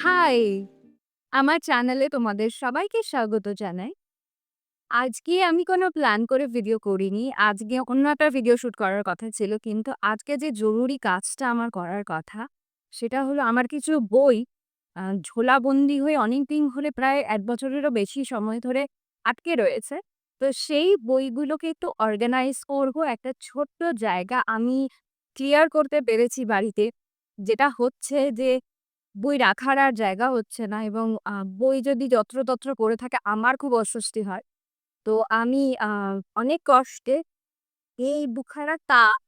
High! আমার চ্যানেলে তোমাদের সবাইকে স্বাগত জানাই। আজকে আমি কোনো প্ল্যান করে ভিডিও করিনি। আজকে অন্য একটা ভিডিও শুট করার কথা ছিল। কিন্তু আজকে যে জরুরি কাজটা আমার করার কথা, সেটা হলো আমার কিছু বই ঝোলাবন্দি হয়ে অনেক দিন হলে প্রায় এক বছরেরও বেশি সময় ধরে আটকে রয়েছে। তো সেই বইগুলোকে একটু অর্গানাইজ করব। একটা ছোট্ট জায়গা আমি ক্লিয়ার করতে পেরেছি বাড়িতে। যেটা হচ্ছে যে বই রাখার আর জায়গা হচ্ছে না এবং বই যদি যত্রতত্র পড়ে থাকে আমার খুব অস্বস্তি হয়। তো আমি অনেক কষ্টে এই বুকখানা তাক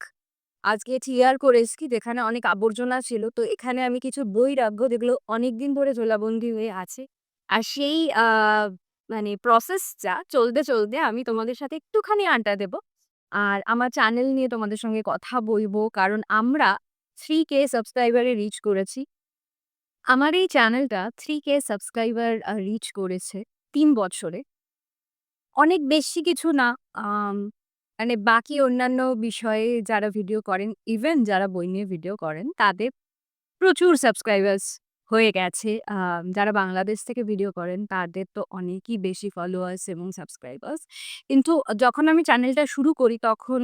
আজকে ক্লিয়ার করে এসেছি যেখানে অনেক আবর্জনা ছিল। তো এখানে আমি কিছু বই রাখব যেগুলো অনেকদিন ধরে ঝোলাবন্দি হয়ে আছে। আর সেই আ মানে প্রসেসটা চলতে, চলতে আমি তোমাদের সাথে একটুখানি আড্ডা দেব। আর আমার চ্যানেল নিয়ে তোমাদের সঙ্গে কথা বলব। কারণ আমরা 3K সাবস্ক্রাইবার এ রিচ করেছি। আমার এই চ্যানেলটা থ্রি কে সাবস্ক্রাইবার রিচ করেছে তিন বছরে। অনেক বেশি কিছু না। মানে বাকি অন্যান্য বিষয়ে যারা ভিডিও করেন, ইভেন যারা বই নিয়ে ভিডিও করেন, তাদের প্রচুর সাবস্ক্রাইবার্স হয়ে গেছে। যারা বাংলাদেশ থেকে ভিডিও করেন, তাদের তো অনেকই বেশি ফলোয়ার্স এবং সাবস্ক্রাইবার্স। কিন্তু যখন আমি চ্যানেলটা শুরু করি, তখন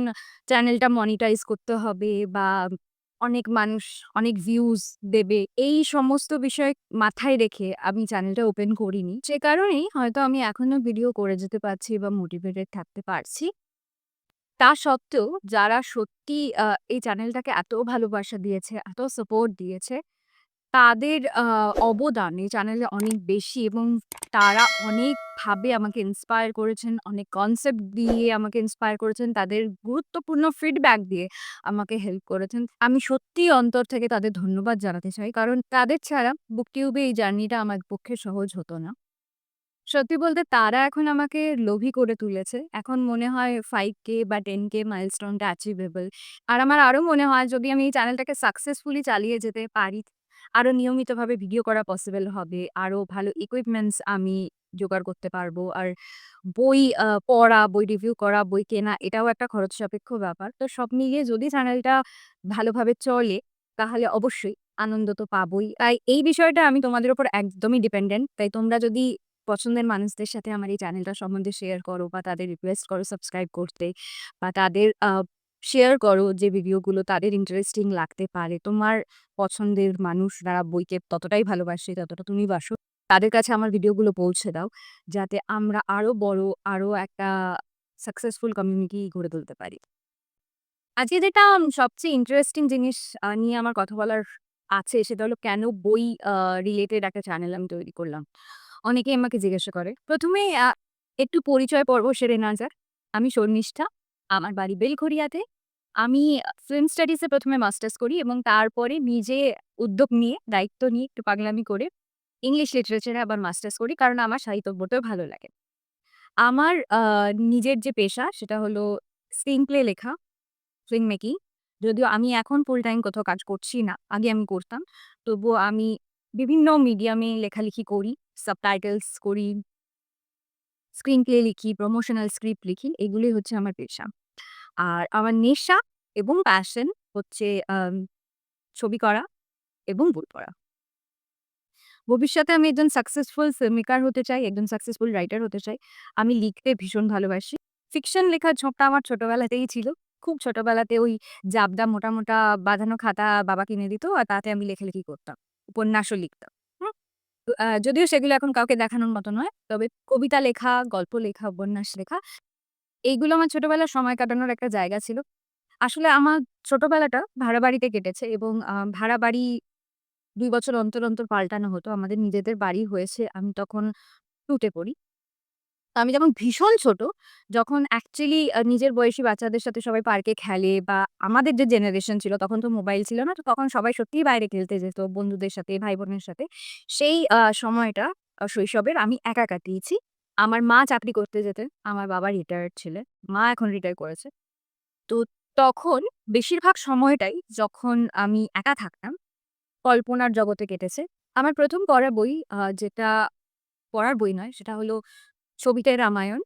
চ্যানেলটা মনিটাইজ করতে হবে বা অনেক মানুষ অনেক ভিউজ দেবে। এই সমস্ত বিষয় মাথায় রেখে আমি চ্যানেলটা ওপেন করিনি। সে কারণেই হয়তো আমি এখনও ভিডিও করে যেতে পারছি বা মোটিভেটেড থাকতে পারছি। তা সত্ত্বেও যারা সত্যি এই চ্যানেলটাকে এত ভালোবাসা দিয়েছে, এত সাপোর্ট দিয়েছে, তাদের অবদান এই চ্যানেলে অনেক বেশি এবং তারা অনেকভাবে আমাকে ইন্সপায়ার করেছেন, অনেক কনসেপ্ট দিয়ে আমাকে ইন্সপায়ার করেছেন, তাদের গুরুত্বপূর্ণ ফিডব্যাক দিয়ে আমাকে হেল্প করেছেন। আমি সত্যিই অন্তর থেকে তাদের ধন্যবাদ জানাতে চাই। কারণ তাদের ছাড়া বুকটিউবে এই জার্নিটা আমার পক্ষে সহজ হতো না। সত্যি বলতে তারা এখন আমাকে লোভী করে তুলেছে। এখন মনে হয় 5K বা 10K মাইলস্টোনটা অ্যাচিভেবল। আর আমার আরও মনে হয় যদি আমি এই চ্যানেলটাকে সাকসেসফুলি চালিয়ে যেতে পারি, আরও নিয়মিতভাবে ভিডিও করা পসিবল হবে। আরও ভালো ইকুইপমেন্টস আমি জোগাড় করতে পারব। আর বই পড়া, বই রিভিউ করা, বই কেনা এটাও একটা খরচ সাপেক্ষ ব্যাপার। তো সব মিলিয়ে যদি চ্যানেলটা ভালোভাবে চলে, তাহলে অবশ্যই আনন্দ তো পাবোই। তাই এই বিষয়টা আমি তোমাদের উপর একদমই ডিপেন্ডেন্ট। তাই তোমরা যদি পছন্দের মানুষদের সাথে আমার এই চ্যানেলটা সম্বন্ধে শেয়ার করো বা তাদের রিকোয়েস্ট করো সাবস্ক্রাইব করতে বা তাদের শেয়ার করো যে ভিডিওগুলো তাদের ইন্টারেস্টিং লাগতে পারে। তোমার পছন্দের মানুষ যারা বইকে ততটাই ভালোবাসে যতটা তুমি বাসো, তাদের কাছে আমার ভিডিওগুলো পৌঁছে দাও। যাতে আমরা আরও বড়, আরও একটা সাকসেসফুল কমিউনিটি গড়ে তুলতে পারি। আজকে যেটা সবচেয়ে ইন্টারেস্টিং জিনিস নিয়ে আমার কথা বলার আছে সেটা হলো কেন বই রিলেটেড একটা চ্যানেল আমি তৈরি করলাম। অনেকেই আমাকে জিজ্ঞাসা করে। ১ম এই আ একটু পরিচয় পর্ব সেরে নেওয়া যাক। আমি শর্মিষ্ঠা। আমার বাড়ি বেলঘরিয়াতে। আমি ফিল্ম স্টাডিজ এ ১ম এ মাস্টার্স করি এবং তারপরে নিজে উদ্যোগ নিয়ে, দায়িত্ব নিয়ে একটু পাগলামি করে ইংলিশ লিটারেচারে আবার মাস্টার্স করি। কারণ আমার সাহিত্য পড়তেও ভালো লাগে। আমার নিজের যে পেশা সেটা হলো স্ক্রিন প্লে লেখা, ফিল্ম মেকিং। যদিও আমি এখন ফুল টাইম কোথাও কাজ করছি না। আগে আমি করতাম। তবুও আমি বিভিন্ন মিডিয়ামে লেখালেখি করি, সাবটাইটেলস করি। স্ক্রিন প্লে লিখি, প্রমোশনাল স্ক্রিপ্ট লিখি। এগুলোই হচ্ছে আমার পেশা। আর আমার নেশা এবং প্যাশন হচ্ছে ছবি করা এবং বই পড়া। ভবিষ্যতে আমি একজন সাকসেসফুল ফিল্ম মেকার হতে চাই, একজন সাকসেসফুল রাইটার হতে চাই। আমি লিখতে ভীষণ ভালোবাসি। ফিকশন লেখার ঝোঁকটা আমার ছোটবেলাতেই ছিল। খুব ছোটবেলাতে ওই জাবদা মোটা, মোটা বাঁধানো খাতা বাবা কিনে দিত আর তাতে আমি লেখালেখি করতাম। উপন্যাসও লিখতাম। যদিও সেগুলো এখন কাউকে দেখানোর মতো নয়। তবে কবিতা লেখা, গল্প লেখা, উপন্যাস লেখা এইগুলো আমার ছোটবেলার সময় কাটানোর একটা জায়গা ছিল। আসলে আমার ছোটবেলাটা ভাড়া বাড়িতে কেটেছে এবং ভাড়া বাড়ি দুই বছর অন্তর, অন্তর পাল্টানো হতো। আমাদের নিজেদের বাড়ি হয়েছে আমি তখন টুটে পড়ি। আমি যখন ভীষণ ছোট, যখন অ্যাকচুয়ালি নিজের বয়সী বাচ্চাদের সাথে সবাই পার্কে খেলে বা আমাদের যে জেনারেশন ছিল তখন তো মোবাইল ছিল না। তো তখন সবাই সত্যিই বাইরে খেলতে যেত বন্ধুদের সাথে, ভাই-বোনের সাথে। সেই সময়টা শৈশবের আমি একা কাটিয়েছি। আমার মা চাকরি করতে যেতেন। আমার বাবা রিটায়ার্ড ছিলেন। মা এখন রিটায়ার করেছে। তো তখন বেশিরভাগ সময়টাই যখন আমি একা থাকতাম, কল্পনার জগতে কেটেছে। আমার প্রথম পড়া বই যেটা পড়ার বই নয় সেটা হলো 'ছবিতে রামায়ণ'।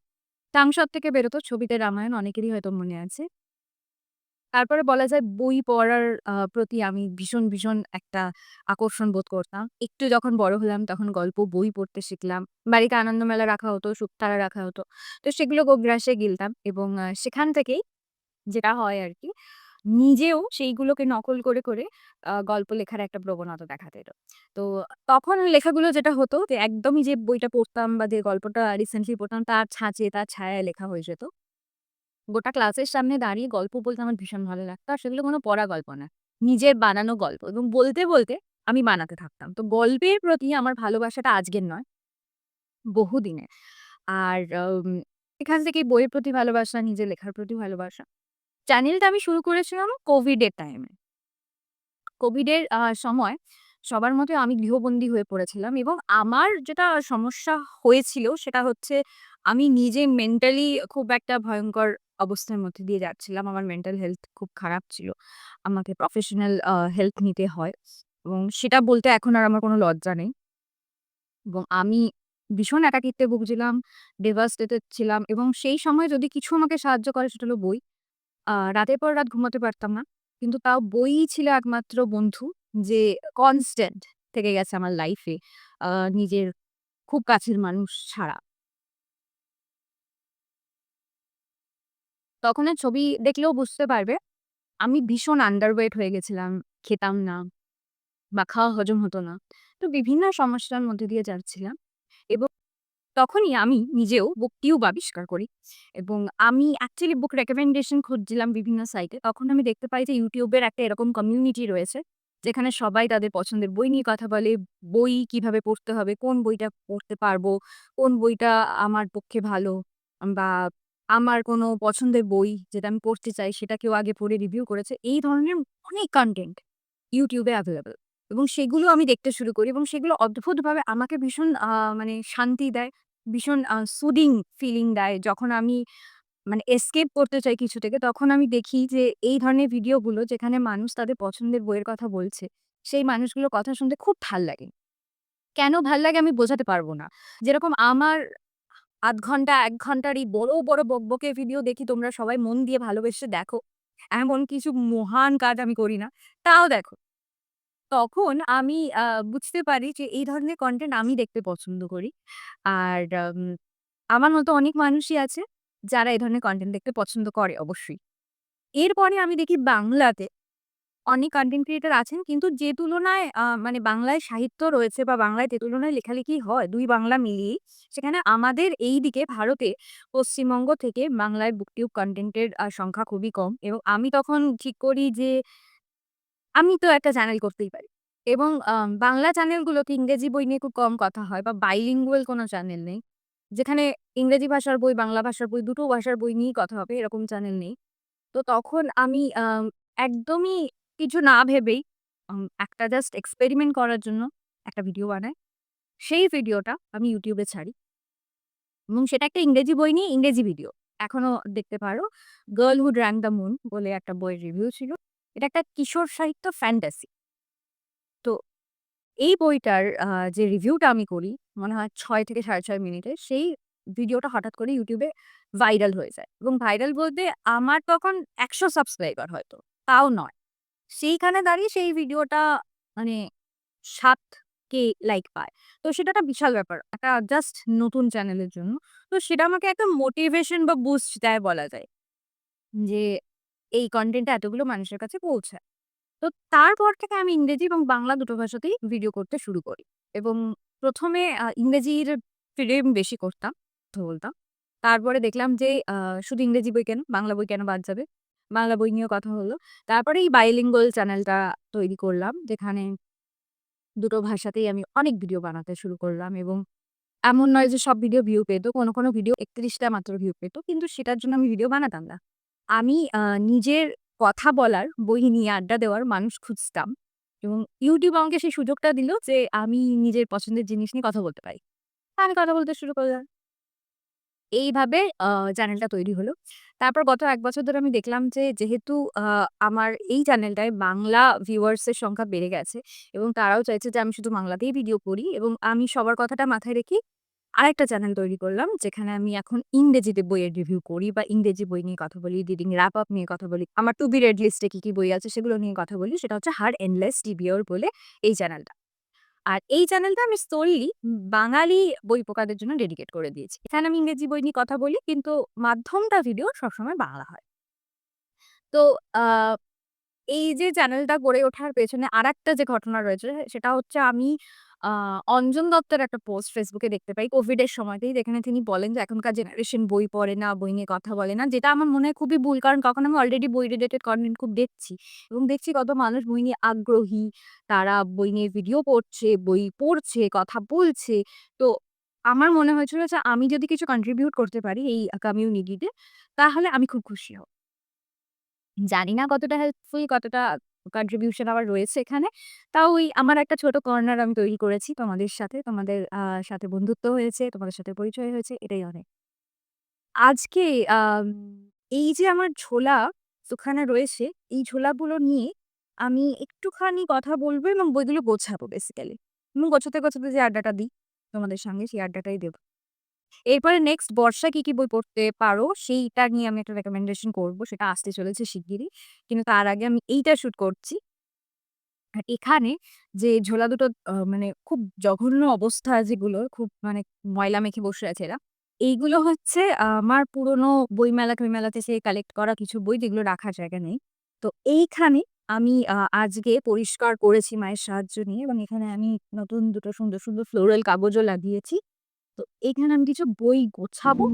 টাংশড থেকে বেরোতো 'ছবিতে রামায়ণ' অনেকেরই হয়তো মনে আছে। তারপরে বলা যায় বই পড়ার প্রতি আমি ভীষণ, ভীষণ একটা আকর্ষণ বোধ করতাম। একটু যখন বড় হলাম তখন গল্প বই পড়তে শিখলাম। বাড়িতে আনন্দমেলা রাখা হতো, শুকতারা রাখা হতো। তো সেগুলো গোগ্রাসে গিলতাম এবং সেখান থেকেই যেটা হয় আরকি, নিজেও সেইগুলোকে নকল করে, করে গল্প লেখার একটা প্রবণতা দেখা দিল। তো তখন লেখাগুলো যেটা হতো যে একদমই যে বইটা পড়তাম বা যে গল্পটা রিসেন্টলি পড়তাম তার ছাঁচে, তার ছায়ায় লেখা হয়ে যেত। গোটা ক্লাসের সামনে দাঁড়িয়ে গল্প বলতে আমার ভীষণ ভালো লাগতো। আর সেগুলো কোনো পড়া গল্প না। নিজের বানানো গল্প এবং বলতে, বলতে আমি বানাতে থাকতাম। তো গল্পের প্রতি আমার ভালোবাসাটা আজকের নয়, বহুদিনের। আর এখান থেকেই বইয়ের প্রতি ভালোবাসা, নিজের লেখার প্রতি ভালোবাসা। চ্যানেলটা আমি শুরু করেছিলাম কোভিডের টাইমে। কোভিডের সময় সবার মতোই আমি গৃহবন্দী হয়ে পড়েছিলাম এবং আমার যেটা সমস্যা হয়েছিল সেটা হচ্ছে আমি নিজে মেন্টালি খুব একটা ভয়ঙ্কর অবস্থার মধ্যে দিয়ে যাচ্ছিলাম। আমার মেন্টাল হেলথ খুব খারাপ ছিল। আমাকে প্রফেশনাল হেল্প নিতে হয় এবং সেটা বলতে এখন আর আমার কোনো লজ্জা নেই। এবং আমি ভীষণ একাকিত্বে ভুগছিলাম, ডেভাস্টেটেড ছিলাম এবং সেই সময় যদি কিছু আমাকে সাহায্য করে সেটা হলো বই। রাতের পর রাত ঘুমাতে পারতাম না। কিন্তু তাও বইই ছিল একমাত্র বন্ধু যে কনস্ট্যান্ট থেকে গেছে আমার লাইফে নিজের খুব কাছের মানুষ ছাড়া। তখনের ছবি দেখলেও বুঝতে পারবে, আমি ভীষণ আন্ডারওয়েট হয়ে গেছিলাম। খেতাম না বা খাওয়া হজম হতো না। তো বিভিন্ন সমস্যার মধ্যে দিয়ে যাচ্ছিলাম এবং তখনই আমি নিজেও বুকটিউব আবিষ্কার করি এবং আমি অ্যাকচুয়ালি বুক রেকমেন্ডেশন খুঁজছিলাম বিভিন্ন সাইটে। তখন আমি দেখতে পাই যে ইউটিউবের একটা এরকম কমিউনিটি রয়েছে, যেখানে সবাই তাদের পছন্দের বই নিয়ে কথা বলে। বই কীভাবে পড়তে হবে, কোন বইটা পড়তে পারব, কোন বইটা আমার পক্ষে ভালো বা আমার কোনো পছন্দের বই যেটা আমি পড়তে চাই সেটা কেউ আগে পড়ে রিভিউ করেছে। এই ধরনের অনেক কন্টেন্ট ইউটিউবে এ এভেইলেবল এবং সেগুলো আমি দেখতে শুরু করি এবং সেগুলো অদ্ভুতভাবে আমাকে ভীষণ মানে শান্তি দেয়। ভীষণ সুদিং ফিলিং দেয়। যখন আমি মানে এসকেপ করতে চাই কিছু থেকে, তখন আমি দেখি যে এই ধরনের ভিডিওগুলো যেখানে মানুষ তাদের পছন্দের বইয়ের কথা বলছে, সেই মানুষগুলোর কথা শুনতে খুব ভালো লাগে। কেন ভালো লাগে আমি বোঝাতে পারব না। যেরকম আমার আধ ঘণ্টা এক ঘণ্টার এই বড়, বড় বকবকে ভিডিও দেখি তোমরা সবাই মন দিয়ে ভালোবেসে দেখো। এমন কিছু মহান কাজ আমি করি না। তাও দেখো। তখন আমি বুঝতে পারি যে এই ধরনের কনটেন্ট আমি দেখতে পছন্দ করি। আর আম আমার মতো অনেক মানুষই আছে যারা এই ধরনের কনটেন্ট দেখতে পছন্দ করে অবশ্যই। এরপরে আমি দেখি বাংলাতে অনেক কনটেন্ট ক্রিয়েটর আছেন কিন্তু যে তুলনায় মানে বাংলায় সাহিত্য রয়েছে বা বাংলায় যে তুলনায় লেখালেখি হয় ২ বাংলা মিলিয়েই, সেখানে আমাদের এইদিকে ভারতে পশ্চিমবঙ্গ থেকে বাংলায় বুকটিউব কনটেন্টের সংখ্যা খুবই কম এবং আমি তখন ঠিক করি যে আমি তো একটা চ্যানেল করতেই পারি। এবং বাংলা চ্যানেলগুলোতে ইংরেজি বই নিয়ে খুব কম কথা হয় বা বাইলিঙ্গুয়াল কোনো চ্যানেল নেই। যেখানে ইংরেজি ভাষার বই, বাংলা ভাষার বই দুটো ভাষার বই নিয়েই কথা হবে এরকম চ্যানেল নেই। তো তখন আমি একদমই কিছু না ভেবেই একটা জাস্ট এক্সপেরিমেন্ট করার জন্য একটা ভিডিও বানাই। সেই ভিডিওটা আমি ইউটিউবে ছাড়ি। এবং সেটা একটা ইংরেজি বই নিয়ে ইংরেজি ভিডিও। এখনও দেখতে পারো। 'Girl who drunk the moon' বলে একটা বইয়ের রিভিউ ছিল। এটা একটা কিশোর সাহিত্য ফ্যান্টাসি। তো এই বইটার যে রিভিউটা আমি করি, মনে হয় ছয় থেকে ৬.৫ মিনিটের, সেই ভিডিওটা হঠাৎ করে ইউটিউবে ভাইরাল হয়ে যায়। এবং ভাইরাল বলতে আমার তখন ১০০ সাবস্ক্রাইবার হয়তো, তাও নয়। সেইখানে দাঁড়িয়ে সেই ভিডিওটা মানে ৭K লাইক পায়। তো সেটা একটা বিশাল ব্যাপার। একটা জাস্ট নতুন চ্যানেলের জন্য। তো সেটা আমাকে একটা মোটিভেশন বা বুস্ট দেয় বলা যায়। যে এই কনটেন্টটা এতগুলো মানুষের কাছে পৌঁছায়। তো তারপর থেকে আমি ইংরেজি এবং বাংলা দুটো ভাষাতেই ভিডিও করতে শুরু করি। এবং ১ম এ ইংরেজির ফিল্ম বেশি করতাম, বলতাম। তারপরে দেখলাম যে শুধু ইংরেজি বই কেন, বাংলা বই কেন বাদ যাবে? বাংলা বই নিয়েও কথা হলো। তারপরে এই বাইলিঙ্গুয়াল চ্যানেলটা তৈরি করলাম যেখানে দুটো ভাষাতেই আমি অনেক ভিডিও বানাতে শুরু করলাম এবং এমন নয় যে সব ভিডিও ভিউ পেত। কোনো, কোনো ভিডিও একত্রিশটা মাত্র ভিউ পেত। কিন্তু সেটার জন্য আমি ভিডিও বানাতাম না। আমি নিজের কথা বলার, বই নিয়ে আড্ডা দেওয়ার মানুষ খুঁজতাম এবং ইউটিউব আমাকে সেই সুযোগটা দিল যে আমি নিজের পছন্দের জিনিস নিয়ে কথা বলতে পারি। আমি কথা বলতে শুরু করলাম। এইভাবে চ্যানেলটা তৈরি হলো। তারপর গত এক বছর ধরে আমি দেখলাম যে যেহেতু আমার এই চ্যানেলটায় বাংলা ভিউয়ার্স এর সংখ্যা বেড়ে গেছে এবং তারাও চাইছে যে আমি শুধু বাংলাতেই ভিডিও করি এবং আমি সবার কথাটা মাথায় রেখেই আরেকটা চ্যানেল তৈরি করলাম যেখানে আমি এখন ইংরেজিতে বইয়ের রিভিউ করি বা ইংরেজি বই নিয়ে কথা বলি, রিডিং র‍্যাপ আপ নিয়ে কথা বলি। আমার টু বি রেড লিস্টে কী কী বই আছে সেগুলো নিয়ে কথা বলি। সেটা হচ্ছে হার এন্ডলেস টিবিওর বলে এই চ্যানেলটা। আর এই চ্যানেলটা আমি solely বাঙালি বই পোকাদের জন্য ডেডিকেট করে দিয়েছি। এখানে আমি ইংরেজি বই নিয়ে কথা বলি কিন্তু মাধ্যমটা ভিডিও সবসময় বাংলা হয়। তো এই যে চ্যানেলটা গড়ে ওঠার পেছনে আরেকটা যে ঘটনা রয়েছে সেটা হচ্ছে আমি অঞ্জন দত্তের একটা পোস্ট ফেসবুকে দেখতে পাই কোভিডের সময়তেই যেখানে তিনি বলেন যে এখনকার জেনারেশন বই পড়ে না, বই নিয়ে কথা বলে না। যেটা আমার মনে হয় খুবই ভুল। কারণ তখন আমি অলরেডি বই রিলেটেড কনটেন্ট খুব দেখছি এবং দেখছি কত মানুষ বই নিয়ে আগ্রহী। তারা বই নিয়ে ভিডিও পড়ছে বই পড়ছে, কথা বলছে। তো আমার মনে হয়েছিল যে আমি যদি কিছু কন্ট্রিবিউট করতে পারি এই কমিউনিটিতে তাহলে আমি খুব খুশি হব। জানি না কতটা হেল্পফুল, কতটা কন্ট্রিবিউশন আমার রয়েছে এখানে। তাও ওই আমার একটা ছোট কর্নার আমি তৈরি করেছি তোমাদের সাথে। তোমাদের সাথে বন্ধুত্ব হয়েছে, তোমাদের সাথে পরিচয় হয়েছে এটাই অনেক। আজকে এই যে আমার ঝোলা ওখানে রয়েছে, এই ঝোলাগুলো নিয়ে আমি একটুখানি কথা বলব এবং বইগুলো গোছাবো বেসিক্যালি। এবং গোছাতে, গোছাতে যে আড্ডাটা দিই তোমাদের সঙ্গে সেই আড্ডাটাই দেব। এরপরে নেক্সট বর্ষায় কি, কি বই পড়তে পারো সেইটা নিয়ে আমি একটা রেকমেন্ডেশন করব। সেটা আসতে চলেছে শিগগিরই। কিন্তু তার আগে আমি এইটা শুট করছি। এখানে যে ঝোলা দুটো মানে খুব জঘন্য অবস্থা যেগুলো খুব মানে ময়লা মেখে বসে আছে এরা। এইগুলো হচ্ছে আমার পুরনো বইমেলা-টইমেলা সে কালেক্ট করা কিছু বই যেগুলো রাখার জায়গা নেই। তো এইখানে আমি আজকে পরিষ্কার করেছি মায়ের সাহায্য নিয়ে এবং এখানে আমি নতুন দুটো সুন্দর, সুন্দর ফ্লোরাল কাগজও লাগিয়েছি। তো এখানে আমি কিছু বই গোছাবো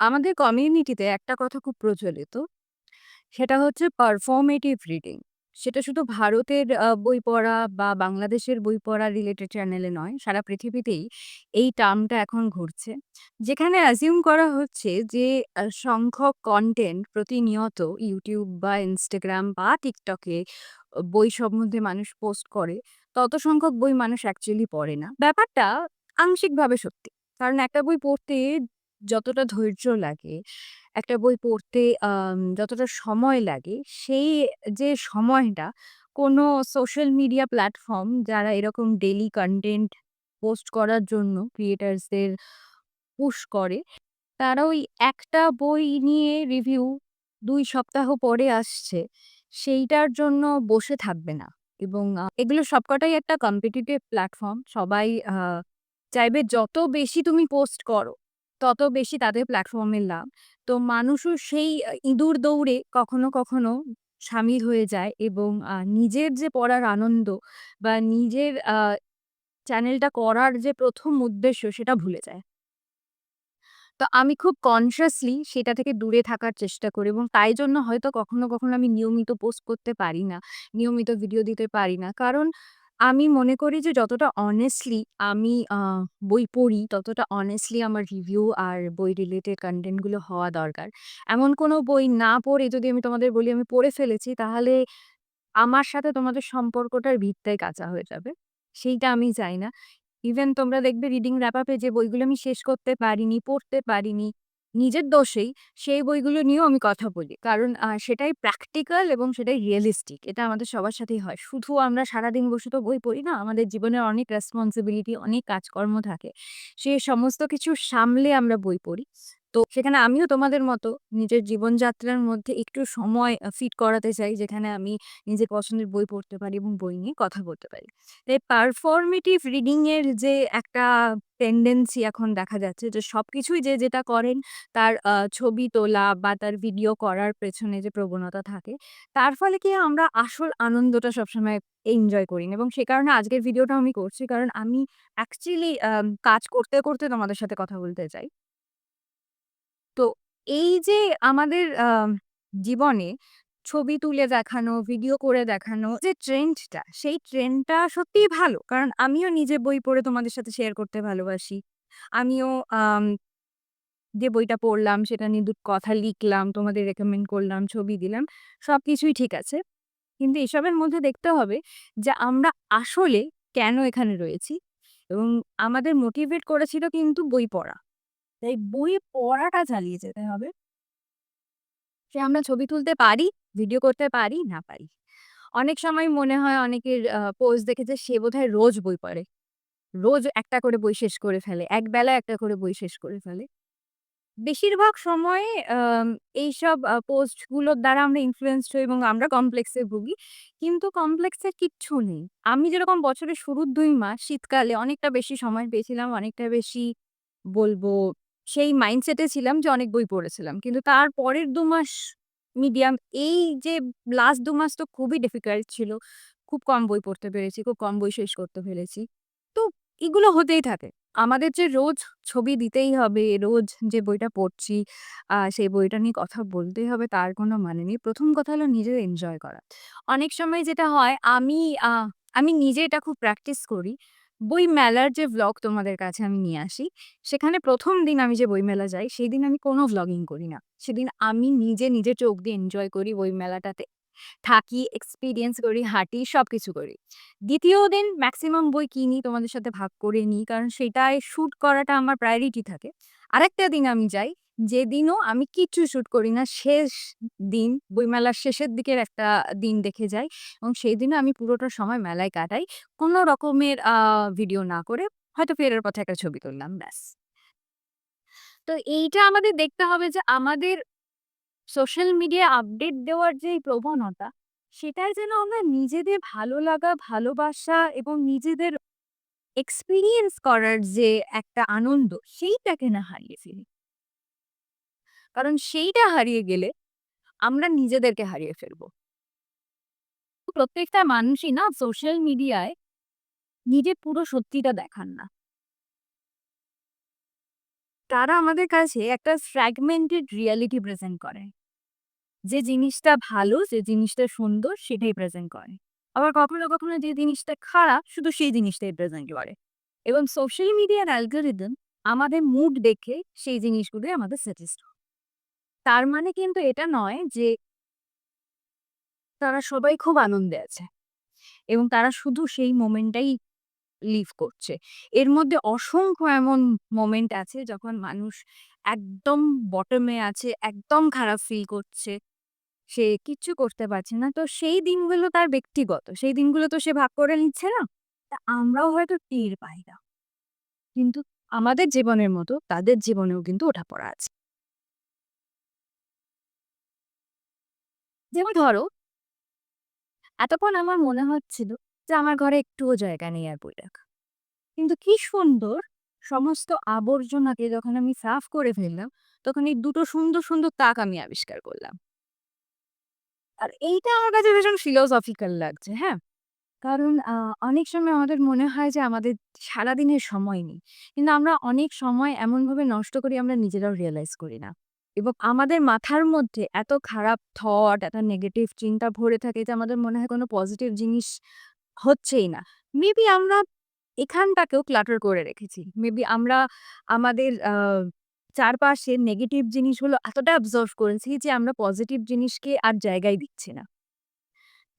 আমাদের কমিউনিটিতে একটা কথা খুব প্রচলিত। সেটা হচ্ছে পারফর্মেটিভ রিডিং। সেটা শুধু ভারতের বই পড়া বা বাংলাদেশের বই পড়া রিলেটেড চ্যানেলে নয়, সারা পৃথিবীতেই এই টার্মটা এখন ঘুরছে। যেখানে অ্যাজিউম করা হচ্ছে যে সংখ্যক কন্টেন্ট প্রতিনিয়ত ইউটিউব বা ইনস্টাগ্রাম বা টিকটকে বই সম্বন্ধে মানুষ পোস্ট করে, তত সংখ্যক বই মানুষ অ্যাকচুয়ালি পড়ে না। ব্যাপারটা আংশিকভাবে সত্যি। কারণ একটা বই পড়তে যতটা ধৈর্য লাগে, একটা বই পড়তে যতটা সময় লাগে, সেই যে সময়টা কোনো সোশ্যাল মিডিয়া প্ল্যাটফর্ম যারা এরকম ডেইলি কনটেন্ট পোস্ট করার জন্য ক্রিয়েটরসদের পুশ করে, তারা ওই একটা বই নিয়ে রিভিউ ২ সপ্তাহ পরে আসছে, সেইটার জন্য বসে থাকবে না। এবং এগুলো সবকটাই একটা কম্পিটিটিভ প্ল্যাটফর্ম। সবাই চাইবে যত বেশি তুমি পোস্ট করো, তত বেশি তাদের প্ল্যাটফর্মের লাভ। তো মানুষও সেই ইঁদুর দৌড়ে কখনো, কখনো সামিল হয়ে যায় এবং নিজের যে পড়ার আনন্দ বা নিজের চ্যানেলটা করার যে প্রথম উদ্দেশ্য সেটা ভুলে যায়। তো আমি খুব কনসিয়াসলি সেটা থেকে দূরে থাকার চেষ্টা করি এবং তাই জন্য হয়তো কখনো, কখনো আমি নিয়মিত পোস্ট করতে পারি না। নিয়মিত ভিডিও দিতে পারি না। কারণ আমি মনে করি যে যতটা অনেস্টলি আমি বই পড়ি, ততটা অনেস্টলি আমার রিভিউ আর বই রিলেটেড কন্টেন্টগুলো হওয়া দরকার। এমন কোনো বই না পড়ে যদি আমি তোমাদের বলি আমি পড়ে ফেলেছি, তাহলে আমার সাথে তোমাদের সম্পর্কটার ভিতটাই কাঁচা হয়ে যাবে। সেইটা আমি চাই না। ইভেন তোমরা দেখবে রিডিং র‍্যাপ আপ যে বইগুলো আমি শেষ করতে পারিনি, পড়তে পারিনি, নিজের দোষেই, সেই বইগুলো নিয়েও আমি কথা বলি। কারণ সেটাই প্র্যাকটিক্যাল এবং সেটাই রিয়েলিস্টিক এটা আমাদের সবার সাথেই হয়। শুধু আমরা সারাদিন বসে তো বই পড়ি না। আমাদের জীবনের অনেক রেসপন্সিবিলিটি অনেক কাজকর্ম থাকে। সে সমস্ত কিছু সামলে আমরা বই পড়ি। তো সেখানে আমিও তোমাদের মতো নিজের জীবনযাত্রার মধ্যে একটু সময় ফিট করাতে চাই যেখানে আমি নিজের পছন্দের বই পড়তে পারি এবং বই নিয়ে কথা বলতে পারি। তাই পারফরমেটিভ রিডিং এর যে একটা টেনডেন্সি এখন দেখা যাচ্ছে যে সবকিছুই যে যেটা করেন তার ছবি তোলা বা তার ভিডিও করার পেছনে যে প্রবণতা থাকে, তার ফলে কি আমরা আসল আনন্দটা সবসময় এনজয় করি এবং সে কারণে আজকের ভিডিওটা আমি করছি। কারণ আমি অ্যাকচুয়ালি কাজ করতে, করতে তোমাদের সাথে কথা বলতে চাই। এই যে আমাদের আম জীবনে ছবি তুলে দেখানো, ভিডিও করে দেখানো যে ট্রেন্ডটা, সেই ট্রেন্ডটা সত্যিই ভালো। কারণ আমিও নিজে বই পড়ে তোমাদের সাথে শেয়ার করতে ভালোবাসি। আমিও আম যে বইটা পড়লাম সেটা নিয়ে ২ কথা লিখলাম, তোমাদের রেকমেন্ড করলাম, ছবি দিলাম। সবকিছুই ঠিক আছে। কিন্তু এসবের মধ্যে দেখতে হবে যে আমরা আসলে কেন এখানে রয়েছি এবং আমাদের মোটিভেট করেছিল কিন্তু বই পড়া। তাই বই পড়াটা চালিয়ে যেতে হবে। সে আমরা ছবি তুলতে পারি, ভিডিও করতে পারি, না পারি। অনেক সময় মনে হয় অনেকের পোস্ট দেখে যে সে বোধহয় রোজ বই পড়ে। রোজ একটা করে বই শেষ করে ফেলে। একবেলায় একটা করে বই শেষ করে ফেলে। বেশিরভাগ সময়ে এইসব পোস্টগুলোর দ্বারা আমরা ইনফ্লুয়েন্সড হই এবং আমরা কমপ্লেক্সে ভুগি। কিন্তু কমপ্লেক্স এর কিচ্ছু নেই। আমি যেরকম বছরের শুরুর দুই মাস শীতকালে অনেকটা বেশি সময় পেয়েছিলাম, অনেকটা বেশি বলব সেই মাইন্ডসেটে ছিলাম যে অনেক বই পড়েছিলাম। কিন্তু তার পরের ২ মাস মিডিয়াম এই যে লাস্ট দু মাস তো খুবই ডিফিকাল্ট ছিল। খুব কম বই পড়তে পেরেছি, খুব কম বই শেষ করতে পেরেছি। তো এগুলো হতেই থাকে। আমাদের যে রোজ ছবি দিতেই হবে, রোজ যে বইটা পড়ছি সেই বইটা নিয়ে কথা বলতেই হবে তার কোনো মানে নেই। প্রথম কথা হলো নিজের এনজয় করা। অনেক সময় যেটা হয় আমি আমি নিজে এটা খুব প্র্যাকটিস করি। বই মেলার যে ভ্লগ তোমাদের কাছে আমি নিয়ে আসি, সেখানে প্রথম দিন আমি যে বইমেলা যাই সেই দিন আমি কোনো ভ্লগিং করি না। সেদিন আমি নিজে নিজে চোখ দিয়ে এনজয় করি বই মেলাটাতে। থাকি, এক্সপিরিয়েন্স করি, হাঁটি, সবকিছু করি। দ্বিতীয় দিন ম্যাক্সিমাম বই কিনি, তোমাদের সাথে ভাগ করে নিই। কারণ সেটায় শ্যুট করাটা আমার প্রায়োরিটি থাকে। আরেকটা দিন আমি যাই, যেদিনও আমি কিচ্ছু শ্যুট করি না। শেষ দিন, বইমেলার শেষের দিকের একটা দিন দেখে যাই এবং সেই দিনও আমি পুরোটা সময় মেলায় কাটাই। কোনো রকমের ভিডিও না করে হয়তো ফেরার পথে একটা ছবি তুললাম, ব্যাস। তো এইটা আমাদের দেখতে হবে যে আমাদের সোশ্যাল মিডিয়ায় আপডেট দেওয়ার যে প্রবণতা, সেটাই যেন আমরা নিজেদের ভালো লাগা, ভালোবাসা এবং নিজেদের এক্সপিরিয়েন্স করার যে একটা আনন্দ, সেইটাকে না হারিয়ে ফেলি। কারণ সেইটা হারিয়ে গেলে আমরা নিজেদেরকে হারিয়ে ফেলব। প্রত্যেকটা মানুষই না সোশ্যাল মিডিয়ায় নিজের পুরো সত্যিটা দেখান না। তারা আমাদের কাছে একটা ফ্র্যাগমেন্টেড রিয়ালিটি প্রেজেন্ট করে। যে জিনিসটা ভালো, যে জিনিসটা সুন্দর সেটাই প্রেজেন্ট করে। আবার কখনো, কখনো যে জিনিসটা খারাপ শুধু সেই জিনিসটাই প্রেজেন্ট করে। এবং সোশ্যাল মিডিয়ার অ্যালগরিদম আমাদের মুড দেখে সেই জিনিসগুলোই আমাদের সাজেস্ট। তার মানে কিন্তু এটা নয় যে তারা সবাই খুব আনন্দে আছে এবং তারা শুধু সেই মোমেন্টটাই লিভ করছে। এর মধ্যে অসংখ্য এমন মোমেন্ট আছে যখন মানুষ একদম বটম আছে, একদম খারাপ ফিল করছে। সে কিচ্ছু করতে পারছে না। তো সেই দিনগুলো তার ব্যক্তিগত। সেই দিনগুলো তো সে ভাগ করে নিচ্ছে না। তা আমরাও হয়তো টের পাই না। কিন্তু আমাদের জীবনের মতো তাদের জীবনেও কিন্তু ওঠাপড়া আছে। যেমন ধরো এতক্ষণ আমার মনে হচ্ছিল যে আমার ঘরে একটুও জায়গা নেই আর বই রাখার। কিন্তু কি সুন্দর সমস্ত আবর্জনাকে যখন আমি সাফ করে ফেললাম, তখন এই দুটো সুন্দর, সুন্দর তাক আমি আবিষ্কার করলাম। আর এইটা আমার কাছে ভীষণ ফিলোসফিক্যাল লাগছে, হ্যাঁ? কারণ অনেক সময় আমাদের মনে হয় যে আমাদের সারাদিনের সময় নেই। কিন্তু আমরা অনেক সময় এমনভাবে নষ্ট করি আমরা নিজেরাও রিয়েলাইজ করি না। এবং আমাদের মাথার মধ্যে এত খারাপ থট, এত নেগেটিভ চিন্তা ভরে থাকে যে আমাদের মনে হয় কোনো পজিটিভ জিনিস হচ্ছেই না। মেবি আমরা এখানটাকেও ক্লাটার করে রেখেছি। মেবি আমরা আমাদের আ চারপাশের নেগেটিভ জিনিসগুলো এতটা অ্যাবজর্ব করেছি যে আমরা পজিটিভ জিনিসকে আর জায়গায় দিচ্ছি না।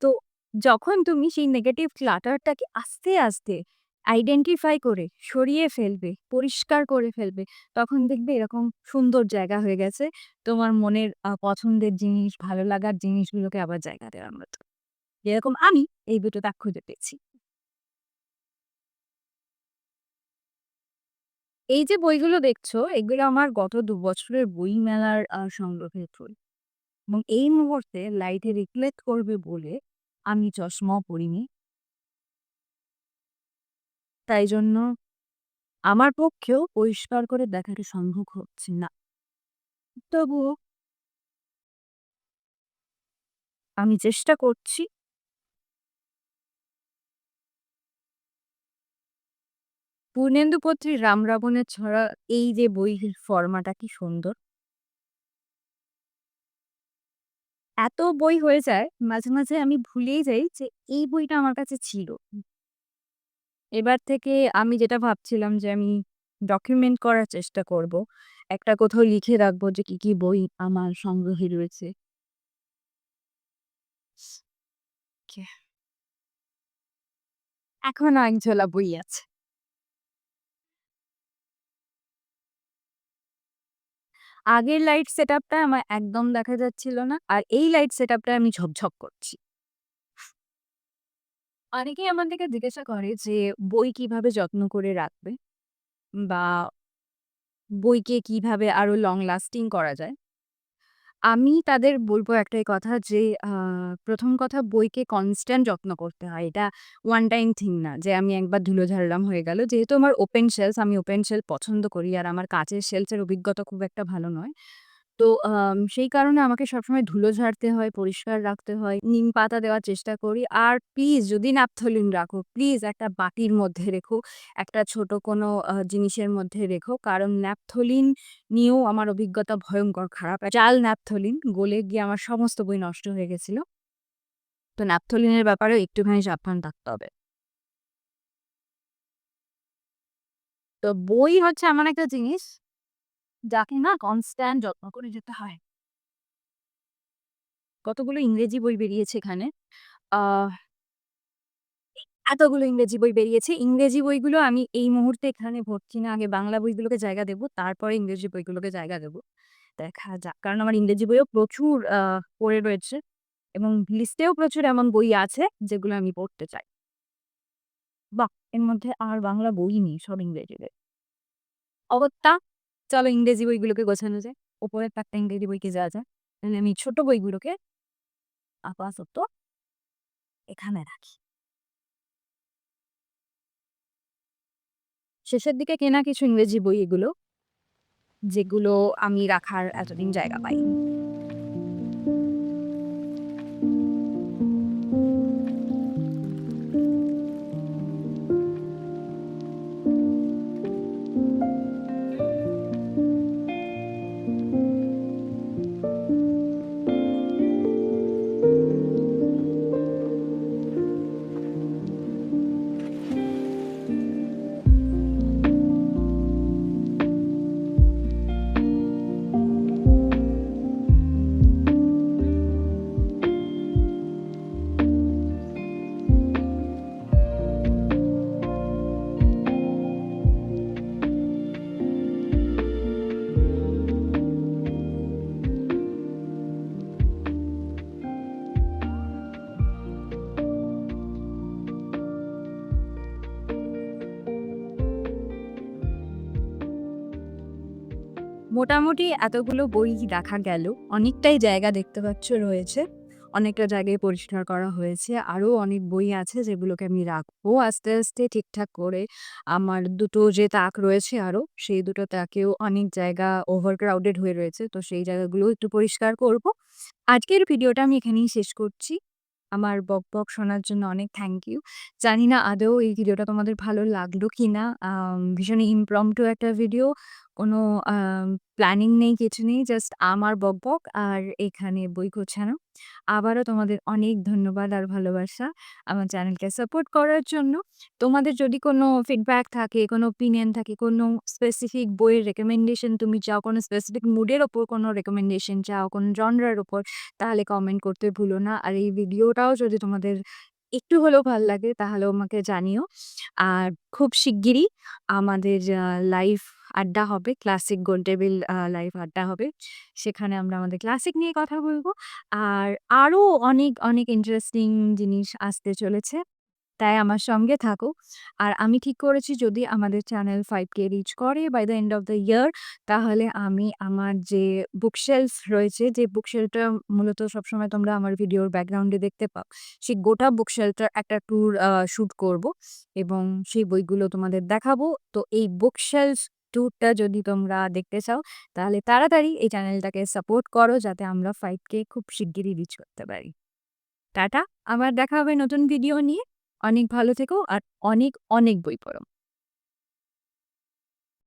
তো যখন তুমি সেই নেগেটিভ ক্লাটারটাকে আস্তে, আস্তে আইডেন্টিফাই করে সরিয়ে ফেলবে, পরিষ্কার করে ফেলবে, তখন দেখবে এরকম সুন্দর জায়গা হয়ে গেছে তোমার মনের পছন্দের জিনিস, ভালো লাগার জিনিসগুলোকে আবার জায়গা দেওয়ার মতো। যেরকম আমি এই ২ টো তাক খুঁজে পেয়েছি। এই যে বইগুলো দেখছ, এগুলো আমার গত দু বছরের বই মেলার সংগ্রহের বই। এবং এই মুহূর্তে লাইটে রিফ্লেক্ট করবে বলে আমি চশমাও পরিনি। তাই জন্য আমার পক্ষেও পরিষ্কার করে দেখাটা সম্ভব হচ্ছে না। তবুও আমি চেষ্টা করছি। পূর্ণেন্দুপত্রী 'রাম রাবণের ছড়া' এই যে বইয়ের ফরমাটা কি সুন্দর। এত বই হয়ে যায়, মাঝে, মাঝে আমি ভুলেই যাই যে এই বইটা আমার কাছে ছিল। এবার থেকে আমি যেটা ভাবছিলাম যে আমি ডকুমেন্ট করার চেষ্টা করব। একটা কোথাও লিখে রাখব যে কি, কি বই আমার সংগ্রহে রয়েছে। এখনও এক ঝোলা বই আছে। আগের লাইট সেটআপটা আমার একদম দেখা যাচ্ছিল না। আর এই লাইট সেট সেটআপটায় আমি ঝকঝক করছি। অনেকেই আমার থেকে জিজ্ঞাসা করে যে বই কীভাবে যত্ন করে রাখবে? বা বইকে কীভাবে আরও লং লাস্টিং করা যায়? আমি তাদের বলব একটাই কথা যে ১ম কথা বইকে কনস্ট্যান্ট যত্ন করতে হয়। এটা ওয়ান টাইম থিং না যে আমি একবার ধুলো ঝাড়লাম হয়ে গেল। যেহেতু আমার ওপেন শেলফ, আমি ওপেন শেলফ পছন্দ করি আর আমার কাঁচের শেলফের অভিজ্ঞতা খুব একটা ভালো নয়। তো সেই কারণে আমাকে সবসময় ধুলো ঝাড়তে হয়, পরিষ্কার রাখতে হয়। নিম পাতা দেওয়ার চেষ্টা করি। আর প্লিজ যদি ন্যাপথলিন রাখো, প্লিজ একটা বাটির মধ্যে রেখো। একটা ছোট কোনো জিনিসের মধ্যে রেখো। কারণ ন্যাপথলিন নিয়েও আমার অভিজ্ঞতা ভয়ঙ্কর খারাপ। জাল ন্যাপথলিন গলে গিয়ে আমার সমস্ত বই নষ্ট হয়ে গেছিল। তো ন্যাপথলিনের ব্যাপারেও একটুখানি সাবধান থাকতে হবে। তো বই হচ্ছে এমন একটা জিনিস যাকে না কনস্ট্যান্ট যত্ন করে যেতে হয়। কতগুলো ইংরেজি বই বেরিয়েছে এখানে। এতগুলো ইংরেজি বই বেরিয়েছে। ইংরেজি বইগুলো আমি এই মুহূর্তে এখানে ভরছি না। আগে বাংলা বইগুলোকে জায়গা দেব। তারপরে ইংরেজি বইগুলোকে জায়গা দেব। দেখা যাক। কারণ আমার ইংরেজি বইও প্রচুর পড়ে রয়েছে এবং লিস্টেও প্রচুর এমন বই আছে যেগুলো আমি পড়তে চাই। বাহ! এর মধ্যে আর বাংলা বই নেই, সব ইংরেজিতে। অগত্যা চলো ইংরেজি বইগুলোকে গোছানো যায়। ওপরের তাকটা ইংরেজি বইকে যাওয়া যায়। তাহলে আমি ছোট বইগুলোকে আপাতত এখানে রাখি। শেষের দিকে কেনা কিছু ইংরেজি বই এগুলো। যেগুলো আমি রাখার এতদিন জায়গা পাইনি। মোটামুটি এতগুলো বই দেখা গেল। অনেকটাই জায়গা দেখতে পাচ্ছ রয়েছে। অনেকটা জায়গায় পরিষ্কার করা হয়েছে। আরও অনেক বই আছে যেগুলোকে আমি রাখব আস্তে, আস্তে ঠিকঠাক করে। আমার দুটো যে তাক রয়েছে আরও সেই দুটো তাকেও অনেক জায়গা ওভার ক্রাউডেড হয়ে রয়েছে। তো সেই জায়গাগুলো একটু পরিষ্কার করব। আজকের ভিডিওটা আমি এখানেই শেষ করছি। আমার বক বক শোনার জন্য অনেক থ্যাংক ইউ। জানি না আদৌ এই ভিডিওটা তোমাদের ভালো লাগল কিনা। আম ভীষণই ইমপ্রম্পটু একটা ভিডিও। কোনো প্ল্যানিং নেই, কিছু নেই। জাস্ট আমার বকবক আর এখানে বই গোছানো। আবারও তোমাদের অনেক ধন্যবাদ আর ভালোবাসা আমার চ্যানেলকে সাপোর্ট করার জন্য। তোমাদের যদি কোনো ফিডব্যাক থাকে, কোনো ওপিনিয়ন থাকে, কোনো স্পেসিফিক বইয়ের রিকমেন্ডেশন তুমি চাও, কোনো স্পেসিফিক মুডের ওপর কোনো রিকমেন্ডেশন চাও, কোনো জনরার ওপর তাহলে কমেন্ট করতে ভুলো না। আর এই ভিডিওটাও যদি তোমাদের একটু হলেও ভালো লাগে তাহলেও আমাকে জানিও। আর খুব শিগগিরই আমাদের আ লাইভ আড্ডা হবে। ক্লাসিক গোলটেবিল টেবিল লাইভ আড্ডা হবে। সেখানে আমরা আমাদের ক্লাসিক নিয়ে কথা বলব আর আরও অনেক, অনেক ইন্টারেস্টিং জিনিস আসতে চলেছে। তাই আমার সঙ্গে থাকো। আর আমি ঠিক করেছি যদি আমাদের চ্যানেল 5K রিচ করে by the end of the year তাহলে আমি আমার যে বুকশেলফ রয়েছে, যে বুকশেলফটা মূলত সবসময় তোমরা আমার ভিডিওর ব্যাকগ্রাউন্ডে দেখতে পাও। সেই গোটা বুকশেলফটার একটা ট্যুর শুট করব এবং সেই বইগুলো তোমাদের দেখাবো। তো এই বুকশেলফ ট্যুরটা যদি তোমরা দেখতে চাও তাহলে তাড়াতাড়ি এই চ্যানেলটাকে সাপোর্ট করো যাতে আমরা ফাইভকে খুব শিগগিরই রিচ করতে পারি। টাটা! আবার দেখা হবে নতুন ভিডিও নিয়ে। অনেক ভালো থেকো আর অনেক, অনেক বই পড়ো।